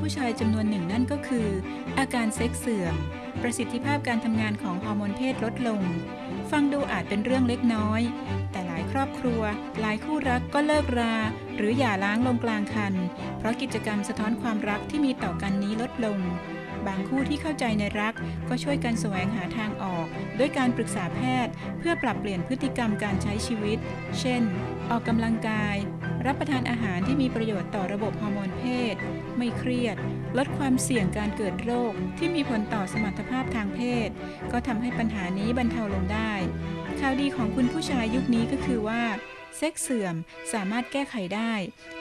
ผู้ชายจำนวนหนึ่งนั่นก็คือ อาการเซ็กเสื่อม ประสิทธิภาพการทำงานของฮอร์โมนเพศลดลง ฟังดูอาจเป็นเรื่องเล็กน้อย แต่หลายครอบครัว หลายคู่รักก็เลิกรา หรือหย่าร้างลงกลางคัน เพราะกิจกรรมสะท้อนความรักที่มีต่อกันนี้ลดลง บางคู่ที่เข้าใจในรักก็ช่วยกันแสวงหาทางออก ด้วยการปรึกษาแพทย์ เพื่อปรับเปลี่ยนพฤติกรรมการใช้ชีวิต เช่น ออกกำลังกาย รับประทานอาหารที่มีประโยชน์ต่อระบบฮอร์โมนเพศ ไม่เครียด ลดความเสี่ยงการเกิดโรคที่มีผลต่อสมรรถภาพทางเพศ ก็ทำให้ปัญหานี้บรรเทาลงได้ ข่าวดีของคุณผู้ชายยุคนี้ก็คือว่าเซ็กเสื่อมสามารถแก้ไขได้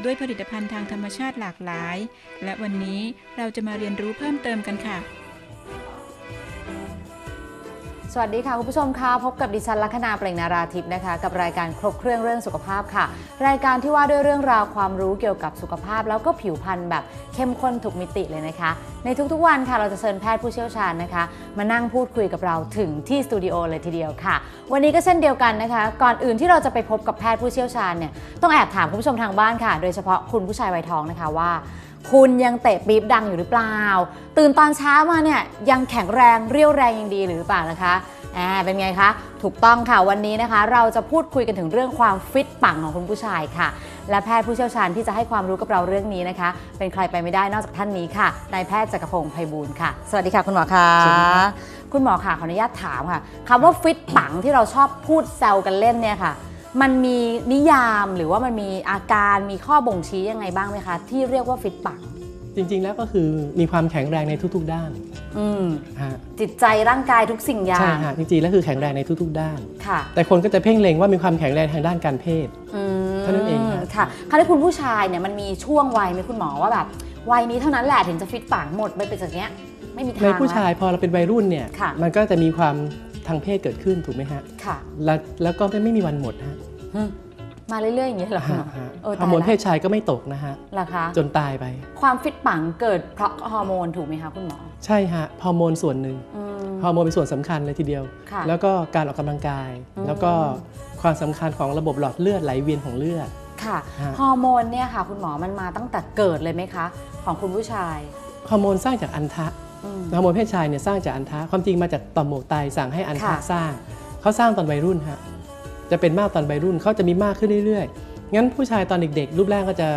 ด้วยผลิตภัณฑ์ทางธรรมชาติหลากหลาย และวันนี้เราจะมาเรียนรู้เพิ่มเติมกันค่ะ สวัสดีค่ะ คุณผู้ชมคะพบกับดิฉันลัคนาเปล่งนาราทิพย์นะคะ กับรายการครบเครื่องเรื่องสุขภาพค่ะ รายการที่ว่าด้วยเรื่องราวความรู้เกี่ยวกับสุขภาพ แล้วก็ผิวพรรณแบบเข้มข้นทุกมิติเลยนะคะ ในทุกๆวันค่ะเราจะเชิญแพทย์ผู้เชี่ยวชาญนะคะ มานั่งพูดคุยกับเราถึงที่สตูดิโอเลยทีเดียวค่ะ วันนี้ก็เช่นเดียวกันนะคะ ก่อนอื่นที่เราจะไปพบกับแพทย์ผู้เชี่ยวชาญเนี่ยต้องแอบถามคุณผู้ชมทางบ้านค่ะ โดยเฉพาะคุณผู้ชายวัยทองนะคะว่า คุณยังเตะปี๊บดังอยู่หรือเปล่า ตื่นตอนเช้ามาเนี่ยยังแข็งแรงเรี่ยวแรงยังดีหรือเปล่านะคะอ่าเป็นไงคะ ถูกต้องค่ะวันนี้นะคะ เราจะพูดคุยกันถึงเรื่องความฟิตปังของคุณผู้ชายค่ะ และแพทย์ผู้เชี่ยวชาญที่จะให้ความรู้กับเราเรื่องนี้นะคะ เป็นใครไปไม่ได้นอกจากท่านนี้ค่ะนายแพทย์จักรพงศ์ไพบูลย์ค่ะ สวัสดีค่ะคุณหมอคะสวัสดีครับคุณหมอค่ะขออนุญาตถามค่ะคำว่าฟิตปังที่เราชอบพูดแซวกันเล่นเนี่ยค่ะ มันมีนิยามหรือว่ามันมีอาการมีข้อบ่งชี้ยังไงบ้างไหมคะ ที่เรียกว่าฟิตปัง จริง ๆ แล้วก็คือมีความแข็งแรงในทุก ๆ ด้านอืมฮะจิตใจร่างกายทุกสิ่งอย่าใช่งฮะจริงๆแล้วคือแข็งแรงในทุก ๆ ด้าน ค่ะแต่คนก็จะเพ่งเล็งว่ามีความแข็งแรงทางด้านการเพศ อืมเท่านั้นเองฮะ ค่ะคราวนี้คุณผู้ชายเนี่ยมันมีช่วงวัยไหมคุณหมอว่าแบบวัยนี้เท่านั้นแหละถึงจะฟิตปังหมดไปเป็นจากเนี้ยไม่มีทางในผู้ชายแล้วพอเราเป็นวัยรุ่นเนี่ยค่ะ มันก็จะมีความ ทางเพศเกิดขึ้นถูกไหมฮะค่ะแล้วแล้วก็ไม่มีวันหมดฮะหึมาเรื่อยๆอย่างนี้ยเหรอคุณหมอฮะเออฮอร์โมนตายละเพศชายก็ไม่ตกนะฮะเหรอคะจนตายไป ความฟิตปังเกิดเพราะฮอร์โมนถูกไหมคะคุณหมอ ใช่ฮะฮอร์โมนส่วนหนึ่งอืมฮอร์โมนเป็นส่วนสำคัญเลยทีเดียวค่ะแล้วก็การออกกำลังกายอืมแล้วก็ความสำคัญของระบบหลอดเลือดไหลเวียนของเลือด ค่ะฮะฮอร์โมนเนี่ยค่ะ คุณหมอมันมาตั้งแต่เกิดเลยไหมคะ ของคุณผู้ชาย ฮอร์โมนสร้างจากอันทะอืม ฮอร์โมนเพศชายเนี่ยสร้างจากอันทะความจริงมาจากต่อมหมวกไตสั่งให้อันทะค่ะสร้างเขาสร้างตอนวัยรุ่นฮะจะเป็นมากตอนวัยรุ่นเขาจะมีมากขึ้นเรื่อยๆ งั้นผู้ชายตอนเด็กๆ รูปร่างก็จะ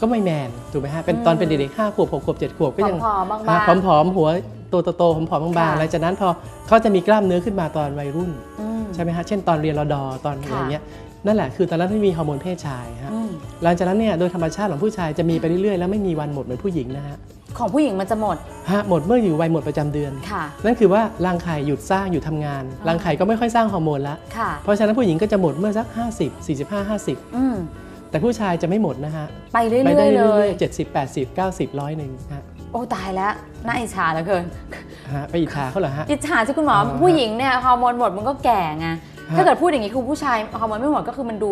ก็ไม่แมนถูกไหมฮะเป็นตอนเป็นเด็กๆห้าขวบหกขวบเจ็ดขวบก็ยังผอมๆบางฮะๆผอมๆหัวโตๆโตๆผอมๆบางค่ะๆหลังจากนั้นพอเขาจะมีกล้ามเนื้อขึ้นมาตอนวัยรุ่นอืมใช่ไหมฮะเช่นตอนเรียนรอดอตอนอะไรเงี้ยนั่นแหละคือตอนนั้นที่มีฮอร์โมนเพศชายฮะอืมหลังจากนั้นเนี่ยโดยธรรมชาติของผู้ชายจะมีไปเรื่อยๆ แล้วไม่มีวันหมดเหมือนผู้หญิงนะฮะ ของผู้หญิงมันจะหมดฮะหมดเมื่ออยู่วัยหมดประจำเดือน ค่ะ นั่นคือว่ารังไข่หยุดสร้างหยุดทำงานรังไข่ก็ไม่ค่อยสร้างฮอร์โมนละค่ะ เพราะฉะนั้นผู้หญิงก็จะหมดเมื่อสัก 50 45 50อืมแต่ผู้ชายจะไม่หมดนะฮะ ไปเรื่ไปได้อยๆเลเรื่ยอยๆ70 80 90ร้อยหนึ่งฮะโอ้ตายแล้วน่าอิจฉาเหลือเกินฮะไปอิจฉาเขาเหรอฮะอิจฉาที่คุณหมออ่าผู้หญิงเนี่ยฮอร์โมนหมดมันก็แก่ไงฮะถ้าเกิดพูดอย่างนี้คือผู้ชายฮอร์โมนไม่หมดก็คือมันดู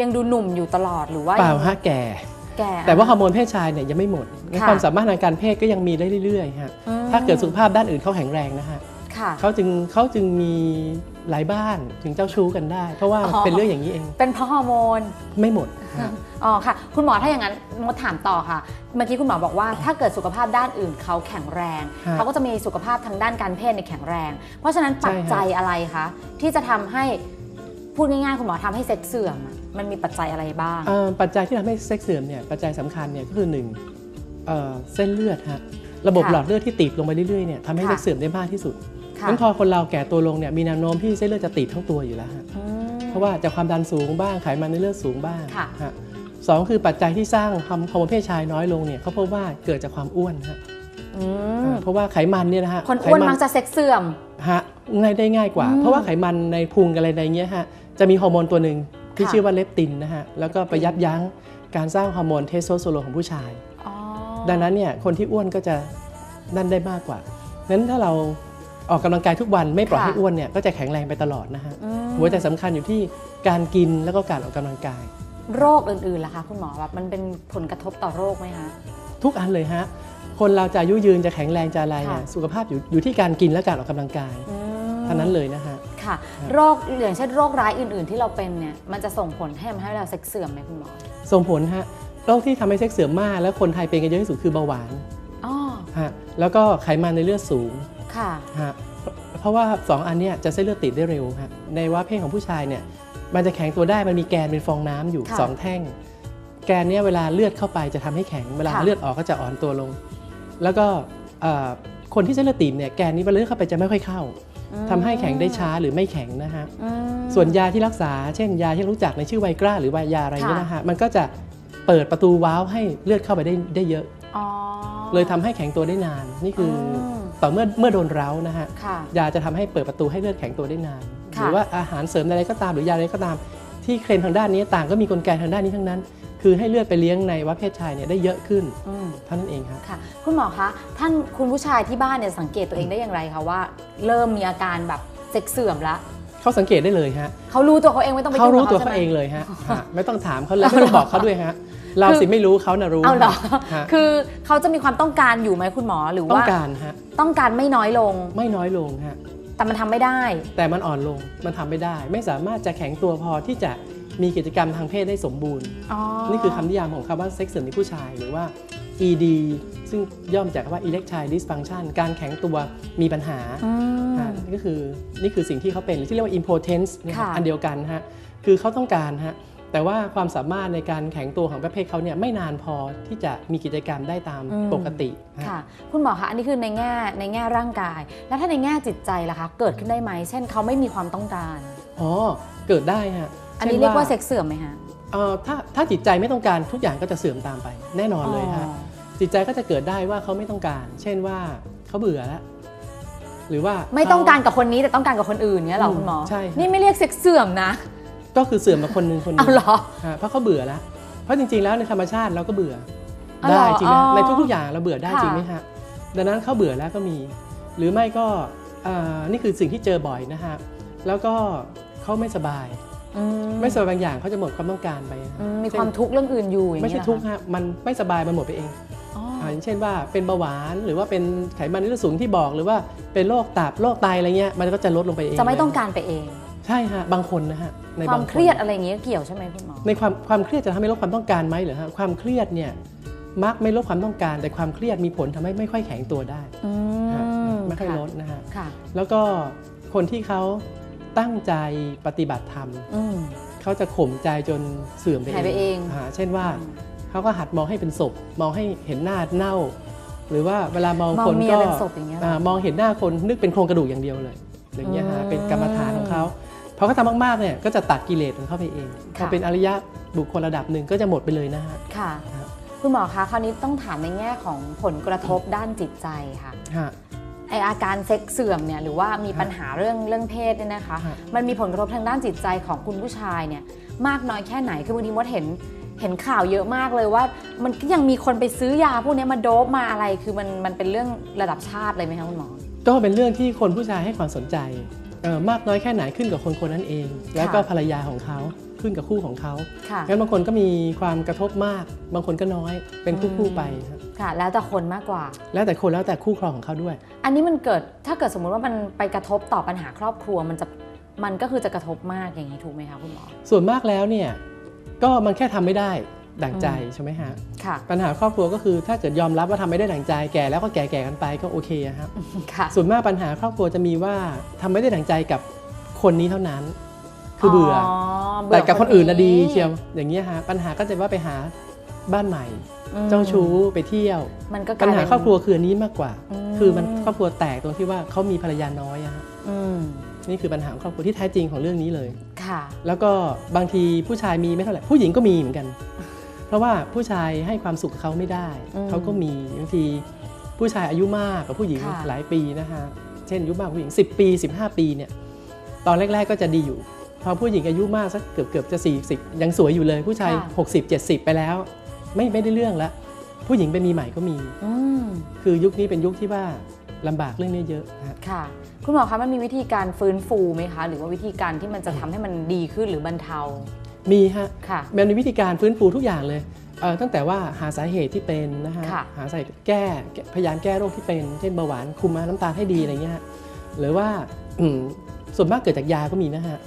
ยังดูหนุ่มอยู่ตลอดหรือว่าเปล่าฮะแก่ แก่แต่ว่าฮอร์โมนเพศชายเนี่ยยังไม่หมดงั้นค่ะความสามารถทางการเพศก็ยังมีได้เรื่อยๆฮะอืมถ้าเกิดสุขภาพด้านอื่นเขาแข็งแรงนะฮะค่ะเขาจึงเขาจึงมีหลายบ้านถึงเจ้าชู้กันได้ เพราะว่าอ๋อเป็นเรื่องอย่างนี้เอง เป็นเพราะฮอร์โมนไม่หมดฮะอ๋อค่ะ คุณหมอถ้าอย่างนั้นมดถามต่อค่ะ เมื่อกี้คุณหมอบอกว่า ถ้าเกิดสุขภาพด้านอื่นเขาแข็งแรงฮะเขาก็จะมีสุขภาพทางด้านการเพศในยแข็งแรง เพราะฉะนั้นใช่ปัจฮะจัยอะไรคะที่จะทำให้ พูดง่ายๆคุณหมอทำให้เซ็กเสื่อมอะมันมีปัจจัยอะไรบ้างเอ่อปัจจัยที่ทำให้เซ็กเสื่อมเนี่ยปัจจัยสำคัญเนี่ยก็คือหนึ่งเอ่อเส้นเลือดฮะระบบค่ะหลอดเลือดที่ตีบลงไปเรื่อยๆเนี่ยทำให้ค่ะเซ็กเสื่อมได้มากที่สุดค่ะงั้นพอคนเราแก่ตัวลงเนี่ยมีแนวโน้มที่เส้นเลือดจะตีบทั้งตัวอยู่แล้วฮะอืมเพราะว่าจากความดันสูงบ้างไขมันในเลือดสูงบ้างค่ะฮะสองคือปัจจัยที่สร้างฮอร์โมนเพศชายน้อยลงเนี่ยเขาพบว่าเกิดจากความอ้วนฮะอืมเพราะว่าไขมันเนี่ยนะฮะคนอ้วนไขมักจะเซ็กเสื่อมฮะง่ายได้ง่ายกว่าอืมเพราะว่าไขมันในพุงอะไรในเงี้ยฮะ จะมีฮอร์โมนตัวหนึ่งที่ค่ะชื่อว่าเลปตินนะฮะ แล้วก็ไปยับยั้งการสร้างฮอร์โมนเทสโทสเตอโรนของผู้ชายอ๋อดังนั้นเนี่ยคนที่อ้วนก็จะนั่นได้มากกว่านั้นถ้าเราออกกำลังกายทุกวันไม่ปล่อยให้อ้วนเนี่ยก็จะแข็งแรงไปตลอดนะฮะอืมหัวใจสำคัญอยู่ที่การกินแล้วก็การออกกำลังกาย โรคอื่นๆล่ะคะคุณหมอแบบมันเป็นผลกระทบต่อโรคไหมคะทุกอันเลยฮะคนเราจะอายุยืนจะแข็งแรงจะอะไรเนี่ยค่ะสุขภาพอยู่อยู่ที่การกินและการออกกำลังกายอืมเท่านั้นเลยนะฮะ ค่ะ โรคอย่างเช่นโรคร้ายอื่น ๆ ที่เราเป็นเนี่ยมันจะส่งผลให้ทำให้เราเซ็กเสื่อมไหมคุณหมอ ส่งผลฮะโรคที่ทำให้เซ็กเสื่อมมาก แล้วคนไทยเป็นกันเยอะที่สุดคือเบาหวานอ๋อฮะแล้วก็ไขมันในเลือดสูง ค่ะฮะเพราะว่า 2 อันเนี้ยจะเส้นเลือดติดได้เร็วฮะในว่าเพศของผู้ชายเนี่ยมันจะแข็งตัวได้มันมีแกนเป็นฟองน้ำอยู่ค่ะ2แท่ง แกนเนี้ยเวลาเลือดเข้าไปจะทำให้แข็งเวลาค่ะเลือดออกก็จะอ่อนตัวลง แล้วก็เอ่อคนที่เส้นเลือดติดเนี่ยแกนนี้เวลาเลือดเข้าไปจะไม่ค่อยเข้าอืม ทำให้แข็งได้ช้าหรือไม่แข็งนะฮะอืมส่วนยาที่รักษา เช่นยาที่รู้จักในชื่อไวกราหรือว่ายาอะไรเนี่ยค่ะนะฮะมันก็จะเปิดประตูว้าวให้เลือดเข้าไปได้ได้เยอะอ๋อเลยทำให้แข็งตัวได้นาน นี่คืออมต่อเมื่อเมื่อโดนเร้านะฮะค่ะยาจะทำให้เปิดประตูให้เลือดแข็งตัวได้นานหค่ะรือว่าอาหารเสริมอะไรก็ตามหรือยาอะไรก็ตาม ที่เคลมทางด้านนี้ต่างก็มีกลไกทางด้านนี้ทั้งนั้น คือให้เลือดไปเลี้ยงในวัยเพศชายเนี่ยได้เยอะขึ้นอืมเท่านั้นเองครับค่ะ คุณหมอคะท่านคุณผู้ชายที่บ้านเนี่ยสังเกตตัวเองได้อย่างไรคะว่า เริ่มมีอาการแบบเซ็กเสื่อมแล้วเขาสังเกตได้เลยฮะเขารู้ตัวเขาเองไม่ต้องไปเขายุ่งรู้กับตัวเขาเขาใช่ไหม เองเลยฮะฮะไม่ต้องถามเขาเลยไม่ต้องบอกเขาด้วยฮะเราสิไม่รู้เขาน่ะรู้เอาเหรอ ฮะคือเขาจะมีความต้องการอยู่ไหมคุณหมอหรือต้อว่างการฮะต้องการไม่น้อยลง ไม่น้อยลงฮะ แต่มันทำไม่ได้ แต่มันอ่อนลง มันทำไม่ได้ ไม่สามารถจะแข็งตัวพอที่จะ มีกิจกรรมทางเพศได้สมบูรณ์อ๋อนี่คือคำนิยามของคำว่าเซ็กซ์เสื่อมในผู้ชายหรือว่า ED ซึ่งย่อมาจากคำว่า erectile dysfunction การแข็งตัวมีปัญหาอืมฮะนี่ก็คือนี่คือสิ่งที่เขาเป็นหรือที่เรียกว่า impotence เนี่ยค่ะอันเดียวกันฮะคือเขาต้องการฮะแต่ว่าความสามารถในการแข็งตัวของประเภทเขาเนี่ยไม่นานพอที่จะมีกิจกรรมได้ตามปกติฮะค่ะคุณหมอคะอันนี้คือในแง่ในแง่ร่างกาย แล้วถ้าในแง่จิตใจล่ะคะ เกิดขึ้นได้ไหม เช่นเขาไม่มีความต้องการอ๋อเกิดได้ฮะ อันนี้ช่เรียกว่าเซ็กเสื่อมไหมฮะเอ่อถ้าถ้าจิตใจไม่ต้องการทุกอย่างก็จะเสื่อมตามไป แน่นอนเลยฮะอ๋อจิตใจก็จะเกิดได้ว่าเขาไม่ต้องการ เช่นว่าเขาเบื่อแล้วหรือว่าไม่ต้องการเขกับคนนี้แต่ต้องการกับคนอื่นเนี้ยเหรออืมคุณหมอใช่ครับนี่ไม่เรียกเซ็กเสื่อมนะ ก็คือเสื่อมมาคนหนึ่งคนหนึเอางเหรอฮะเพราะเขาเบื่อแล้วเพราะจริงๆแล้วในธรรมชาติเราก็เบื่ออ๋อเหรอได้จริงไหมอ๋อในทุกๆอย่างเราเบื่อได้ค่ะจริงไหมฮะดังนั้นเขาเบื่อแล้วก็มี หรือไม่ก็อ่านี่คือสิ่งที่เจอบ่อยนะฮะแล้วก็เขาไม่สบายอืม ไม่สบายบางอย่างเขาจะหมดความต้องการไปฮะอืมมีความทุกข์เรื่องอื่นอยู่อย่างไม่เงี้ยใช่ทุกข์ฮะมันไม่สบายมันหมดไปเองอ๋ออ่าอย่างเช่นว่าเป็นเบาหวานหรือว่าเป็นไขมันในเลือดสูงที่บอกหรือว่าเป็นโรคตับโรคไตอะไรเงี้ยมันก็จะลดลงไปเองจะไม่ต้องการไปเอง ใช่ฮะบางคนนะฮะในควาบามงเครียดอะไรอย่างเงี้ยเกี่ยวใช่ไหมคุณหมอในความความเครียดจะทำให้ลดความต้องการไหมเหรอฮะความเครียดเนี่ยมักไม่ลดความต้องการ แต่ความเครียดมีผลทำให้ไม่ค่อยแข็งตัวได้อืฮะมไม่ค่อยค่ะลดนะฮะค่ะแล้วก็คนที่เขา ตั้งใจปฏิบัติธรรมอืมเขาจะข่มใจจนเสื่อมไปหายไปเองาเช่นว่าเขาก็หัดมองให้เป็นศพ มองให้เห็นหน้าเน่า หรือว่าเวลามองมองคนเมียก็เป็นศพอย่างเงี้ยเหรออ่ามองเห็นหน้าคนนึกเป็นโครงกระดูกอย่างเดียวเลย อย่างเงี้ยฮะอืมเป็นกรรมฐานของเขาพอเขาทำมากๆเนี่ยก็จะตัดกิเลสของเขาไปเองพอค่ะเป็นอริยะบุคคลระดับหนึ่งก็จะหมดไปเลยนะฮะค่ะครับคุณหมอคะคราวนี้ต้องถามในแง่ของผลกระทบด้านจิตใจค่ะฮะ ไออาการเซ็กเสื่อมเนี่ยหรือว่ามีปัญหาเรื่องเรื่องเพศเนี่ยนะคะ ฮะ มันมีผลกระทบทางด้านจิตใจของคุณผู้ชายเนี่ยมากน้อยแค่ไหนคือบางทีมดเห็นเห็นข่าวเยอะมากเลยว่า มันก็ยังมีคนไปซื้อยาพวกเนี้ยมาโดบมาอะไรคือมันมันเป็นเรื่องระดับชาติเลยไหมคะคุณหมอ ก็เป็นเรื่องที่คนผู้ชายให้ความสนใจเอ่อมากน้อยแค่ไหนขึ้นกับคนคนนั้นเอง แล้วก็ภรรยาของเขา ขึ้นกับคู่ของเขาค่ะงั้นบางคนก็มีความกระทบมาก บางคนก็น้อย เป็นคู่คู่ๆไปครับค่ะ แล้วแต่คนมากกว่า แล้วแต่คนแล้วแต่คู่ครองของเขาด้วย อันนี้มันเกิดถ้าเกิดสมมุติว่ามันไปกระทบต่อปัญหาครอบครัวมันจะมันก็คือจะกระทบมากอย่างนี้ถูกไหมคะคุณหมอ ส่วนมากแล้วเนี่ยก็มันแค่ทำไม่ได้ดั่งใจใช่ไหมฮะค่ะปัญหาครอบครัวก็คือถ้าเกิดยอมรับว่าทำไม่ได้ดั่งใจแก่แล้วก็แก่แก่ๆกันไปก็โอเคอะครับค่ะส่วนมากปัญหาครอบครัวจะมีว่าทำไม่ได้ดั่งใจกับคนนี้เท่านั้น คือเบื่ออเบื่แต่กับคนอื่นนะดีเชียวอย่างเงี้ยฮะปัญหาก็จะว่าไปหาบ้านใหม่อืมเจ้าชู้ไปเที่ยวมันก็กปัญลยหาเป็นครอบครัวคืออันนี้มากกว่าอืมคือมันครอบครัวแตกตรงที่ว่าเขามีภรรยาน้อยอะฮะอืมนี่คือปัญหาของครอบครัวที่แท้จริงของเรื่องนี้เลยค่ะ แล้วก็บางทีผู้ชายมีไม่เท่าไหร่ผู้หญิงก็มีเหมือนกัน เพราะว่าผู้ชายให้ความสุขกับเขาไม่ได้อืมเขาก็มีบางทีผู้ชายอายุมากกว่าผู้หญิงค่ะหลายปีนะฮะเช่นอายุมากกว่าผู้หญิง 10 ปี 15 ปีเนี่ยตอนแรก ๆ ก็จะดีอยู่ พอผู้หญิงอายุมากสักเกือบเกือบๆจะ 40 ยังสวยอยู่เลย ผู้ชาย 60 70 ไปแล้ว ไม่ไม่ได้เรื่องแล้วผู้หญิงไปมีใหม่ก็มีอืมคือยุคนี้เป็นยุคที่ว่าลำบากเรื่องนี้เยอะนะฮะค่ะ คุณหมอคะมันมีวิธีการฟื้นฟูไหมคะ หรือว่าวิธีการที่มันจะทำให้มันดีขึ้นหรือบรรเทา มีฮะค่ะมันมีวิธีการฟื้นฟูทุกอย่างเลยเอ่อตั้งแต่ว่าหาสาเหตุที่เป็นนะฮะค่ะหาสาเหตุแก้แก้พยายามแก้โรคที่เป็นเช่นเบาหวานคุมน้ำตาลให้ดีอะไรเงี้ยฮะหรือว่าอืมส่วนมากเกิดจากยาก็มีนะฮะ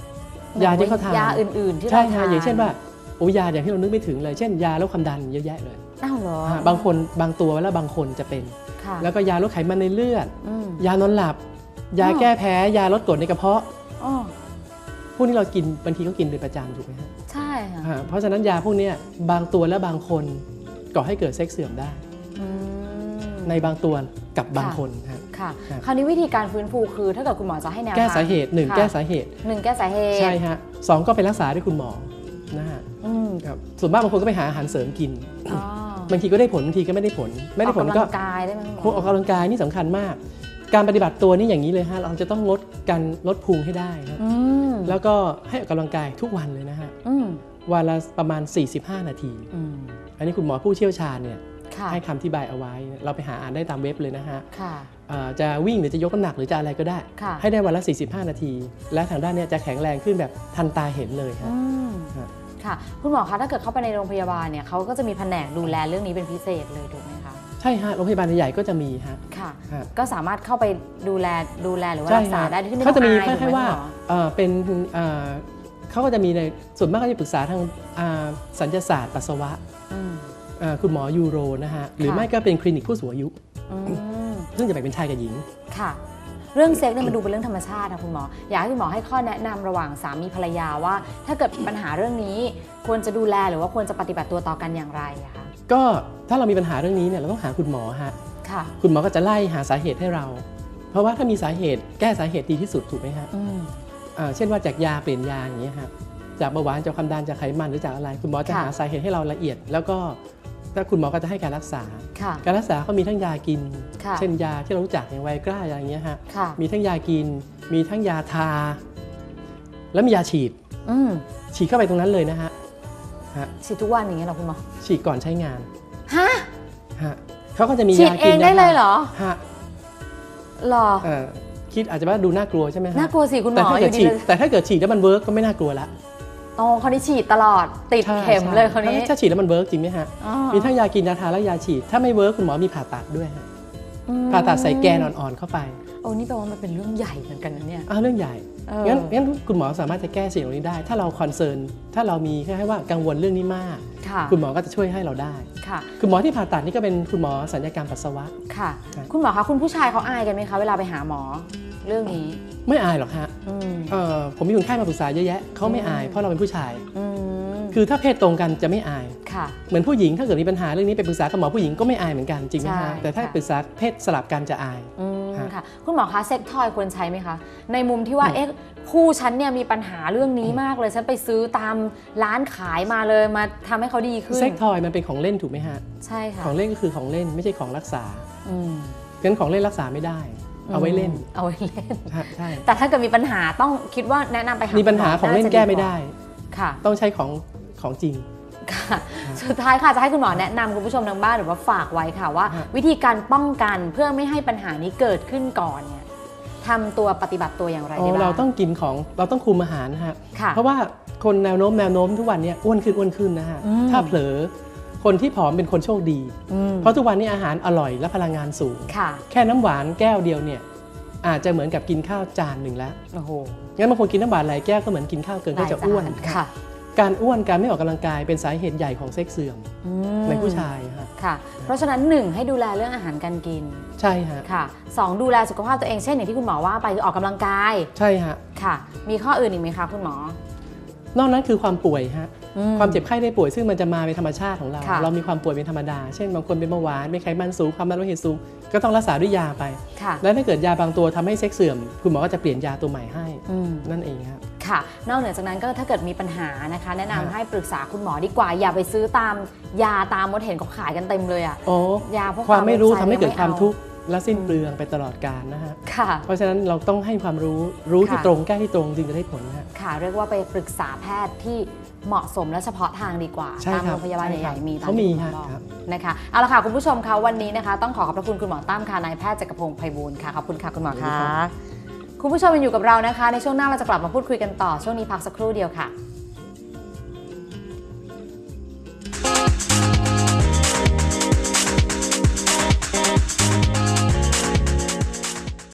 ยาที่เขาทานยาอื่น ๆ ที่ใช่เราทาฮะนอย่างเช่นว่าโอ้ยาอย่างที่เรานึกไม่ถึงเลย เช่นยาลดความดันเยอะแยะเลยอ้าวเหรอฮะบางคนบางตัวแล้วบางคนจะเป็นค่ะแล้วก็ยาลดไขมันในเลือดอืมยานอนหลับ ยาอ๋อแก้แพ้ ยาลดกรดในกระเพาะอ๋อพวกนี้เรากินบางทีก็กินเป็นประจำถูกไหมฮะใช่ค่ะอ่าเพราะฉะนั้นยาพวกเนี้ยบางตัวและบางคนก่อให้เกิดเซ็กซ์เสื่อมได้อืมในบางตัว กับบางค่ะคนฮะค่ะครับคราวนี้วิธีการฟื้นฟูคือ ถ้าเกิดคุณหมอจะให้แนวแก้ทงสาเหตุหนึ่งค่ะแก้สาเหตุหนึ่งแก้สาเหตุใช่ฮะสองก็ไปรักษาด้วยคุณหมอนะฮะอืมครับส่วนมากบางคนก็ไปหาอาหารเสริมกินอ๋อบางทีก็ได้ผลบางทีก็ไม่ได้ผล ไม่ได้ผลออกก็กำลังกายได้ไหมคุณหมพวกออกกำลังกายนี่สำคัญมาก การปฏิบัติตัวนี่อย่างนี้เลยฮะเราจะต้องลดการลดพุงให้ได้ฮะอืมแล้วก็ให้ออกกำลังกายทุกวันเลยนะฮะอืมวันละประมาณ 45 นาทีอืมอันนี้คุณหมอผู้เชี่ยวชาญเนี่ยค่ะ ให้คำอธิบายเอาไว้ เราไปหาอ่านได้ตามเว็บเลยนะฮะค่ะเอ่อจะวิ่งหรือจะยกน้ำหนักหรือจะอะไรก็ได้ค่ะให้ได้วันละ 45 นาที และทางด้านเนี้จะแข็งแรงขึ้นแบบทันตาเห็นเลยฮะอืมครับค่ะคุณหมอคะถ้าเกิดเข้าไปในโรงพยาบาลเนี่ยเขาก็จะมีแผนกดูแลเรื่องนี้เป็นพิเศษเลยถูกไหมคะใช่ฮะโรงพยาบาลใหญ่ๆก็จะมีฮะค่ะฮะก็สามารถเข้าไปดูแลดูแลหรือว่าใช่รักษาฮะได้ที่ไม่เขาต้อจะงมีอายคถูกไหมล้ายๆว่าคุณหมอเอ่อเป็นเอ่อเขาก็จะมีในส่วนมากก็จะปรึกษาทางอ่าสัญญาศาสตร์ปัสสาวะอืมเอ่อ คุณหมอยูโรนะฮะหรือค่ะไม่ก็เป็นคลินิกผู้สูงอายุอืมซึ่งจะแบ่งเป็นชายกับหญิงค่ะ เรื่องเซ็กเนี่ยมันดูเป็นเรื่องธรรมชาตินะคุณหมอ อยากให้คุณหมอให้ข้อแนะนำระหว่างสามีภรรยาว่า ถ้าเกิดปัญหาเรื่องนี้ ควรจะดูแลหรือว่าควรจะปฏิบัติตัวต่อกันอย่างไรอะคะก็ถ้าเรามีปัญหาเรื่องนี้เนี่ยเราต้องหาคุณหมอฮะค่ะคุณหมอก็จะไล่หาสาเหตุให้เรา เพราะว่าถ้ามีสาเหตุแก้สาเหตุดีที่สุดถูกไหมฮะอืมอ่าเช่นว่าจากยาเปลี่ยนยาอย่างเงี้ยครับจากเบาหวานจากความดันจากไขมันหรือจากอะไร คุณหมอจะค่ะหาสาเหตุให้เราละเอียด แล้วก็ ถ้าคุณหมอก็จะให้การรักษาค่ะการรักษาก็มีทั้งยากินค่ะเช่นยาที่เรารู้จักอย่างไวกร้าอย่างเงี้ยฮะค่ะมีทั้งยากิน มีทั้งยาทา แล้วมียาฉีดอืมฉีดเข้าไปตรงนั้นเลยนะฮะฮะฉีดทุกวันอย่างเงี้ยเหรอคุณหมอฉีดก่อนใช้งานฮะฮะเขาก็จะมีฉีดยาเอกินงได้เลยเหรอฮะหรอเอ่อคิดอาจจะว่าดูน่ากลัวใช่ไหมฮะน่ากลัวสิคุณหมแต่อถ้าอเกิดยู่ดีฉีดเลยแต่ถ้าเกิดฉีดแล้วมันเวิร์กก็ไม่น่ากลัวละ อ๋อคนนี้ฉีดตลอดติดใช่เข็มใช่เลยคนนี้ถ้าฉีดแล้วมันเวิร์กจริงไหมฮะอ๋อมีทั้งยากินยาทาและยาฉีด ถ้าไม่เวิร์กคุณหมอมีผ่าตัดด้วยฮะอืมผ่าตัดใส่แกนอ่อนๆเข้าไปโอ้นี่แปลว่ามันเป็นเรื่องใหญ่เหมือนกันนะเนี่ยอ้าวเรื่องใหญ่เอองั้นงั้นคุณหมอสามารถจะแก้สิ่งเหล่านี้ได้ ถ้าเราคอนเซิร์นถ้าเรามีแค่ว่ากังวลเรื่องนี้มากค่ะคุณหมอก็จะช่วยให้เราได้ค่ะคุณหมอที่ผ่าตัดนี่ก็เป็นคุณหมอสัญญกรรมปัสสาวะค่ะครับคุณหมอคะคุณผู้ชายเขาอายกันไหมคะเวลาไปหาหมอเรื่องนี้ ไม่อายหรอกฮะอืม เอ่อผมมีคนไข้มาปรึกษาเยอะแยะเขาไม่อายอืมเพราะเราเป็นผู้ชายอืมคือถ้าเพศตรงกันจะไม่อายค่ะเหมือนผู้หญิงถ้าเกิดมีปัญหาเรื่องนี้ไปปรึกษากับหมอผู้หญิงก็ไม่อายเหมือนกันจริงไหมใช่ฮะแต่ถ้าค่ะปรึกษาเพศสลับกันจะอายอืมฮะค่ะคุณหมอคะเซ็กทอยควรใช้ไหมคะ ในมุมที่ว่าอืมเอ๊ะคู่ฉันเนี่ยมีปัญหาเรื่องนี้มากเลย ฉันไปซื้อตามร้านขายมาเลยมาทำให้เขาดีขึ้นเซ็กทอยมันเป็นของเล่นถูกไหมฮะใช่ค่ะของเล่นก็คือของเล่นไม่ใช่ของรักษาอืมงั้นของเล่นรักษาไม่ได้ เอาไว้เล่น เอาไว้เล่นใช่ใช่ แต่ถ้าเกิดมีปัญหาต้องคิดว่าแนะนำไปหามีมีปัญหาของเล่นแก้ไม่ได้ ค่ะ ต้องใช้ของของจริงค่ะสุดท้ายค่ะจะให้คุณหมอแนะนำคุณผู้ชมทางบ้านหรือว่าฝากไว้ค่ะว่าฮะวิธีการป้องกันเพื่อไม่ให้ปัญหานี้เกิดขึ้นก่อนเนี่ยทำตัวปฏิบัติตัวอย่างไรอ๋ได้อบ้างเราต้องกินของเราต้องคุมอาหารนะฮะค่ะเพราะว่าคนแนวโน้มแนวโน้มทุกวันเนี้อ้วนขึ้นอ้วนขึ้นนะฮะอืมถ้าเผลอ คนที่ผอมเป็นคนโชคดีอืมเพราะทุกวันนี้อาหารอร่อยและพลังงานสูงค่ะแค่น้ำหวานแก้วเดียวเนี่ยอาจจะเหมือนกับกินข้าวจานหนึ่งแล้วโอ้โหงั้นบางคนกินน้ำหวานหลายแก้วก็เหมือนกินข้าวเกินก็จะอ้วนหลายจานค่ะ การอ้วนการไม่ออกกำลังกายเป็นสาเหตุใหญ่ของเซ็กซ์เสื่อมอืมในผู้ชายฮะค่ะ เพราะฉะนั้นหนึ่งให้ดูแลเรื่องอาหารการกิน ใช่ฮะค่ะสองดูแลสุขภาพตัวเองเช่นอย่างที่คุณหมอว่าไปคือออกกำลังกาย ใช่ฮะค่ะ มีข้ออื่นอีกไหมคะคุณหมอ นอกนั้นคือความป่วยฮะอื ความเจ็บไข้ได้ป่วยซึ่งมันจะมาเป็นธรรมชาติของเราค่ะเรามีความป่วยเป็นธรรมดา เช่นบางคนเป็นเบาหวานเป็นไขมันสูงความดันโลหิตสูงก็ต้องรักษาด้วยยาไปค่ะและถ้าเกิดยาบางตัวทำให้เซ็กซ์เสื่อม คุณหมอก็จะเปลี่ยนยาตัวใหม่ให้อืมนั่นเองครับค่ะ นอกเหนือจากนั้นก็ถ้าเกิดมีปัญหานะคะ แนะนำฮะให้ปรึกษาคุณหมอดีกว่า อย่าไปซื้อตามยาตามมดเห็นเขาขายกันเต็มเลยอะโอ้ยาพวกความไม่รู้ตามทำให้เกิดเว็บไซต์ความไม่เอาทุกข์ และสิ้นเปลืองไปตลอดกาลนะฮะ ค่ะ เพราะฉะนั้นเราต้องให้ความรู้รู้ที่ค่ะตรงแก้ที่ตรงจึงจะได้ผลนะฮะ ค่ะ เรียกว่าไปปรึกษาแพทย์ที่เหมาะสมและเฉพาะทางดีกว่าใช่ตามครัโรบงพยาบาลใช่ใหครัญ่บๆมีตามเขามีที่คุณหมอฮะบอกครับนะคะเอาละค่ะ คุณผู้ชมคะวันนี้นะคะ ต้องขอขอบพระคุณคุณหมอตั้มค่ะนายแพทย์จักรพงศ์ไพบูลย์ค่ะขอบคุณค่ะคุณหมอสวัสดีคะครับคุณผู้ชมยังอยู่กับเรานะคะ ในช่วงหน้าเราจะกลับมาพูดคุยกันต่อช่วงนี้พักสักครู่เดียวค่ะ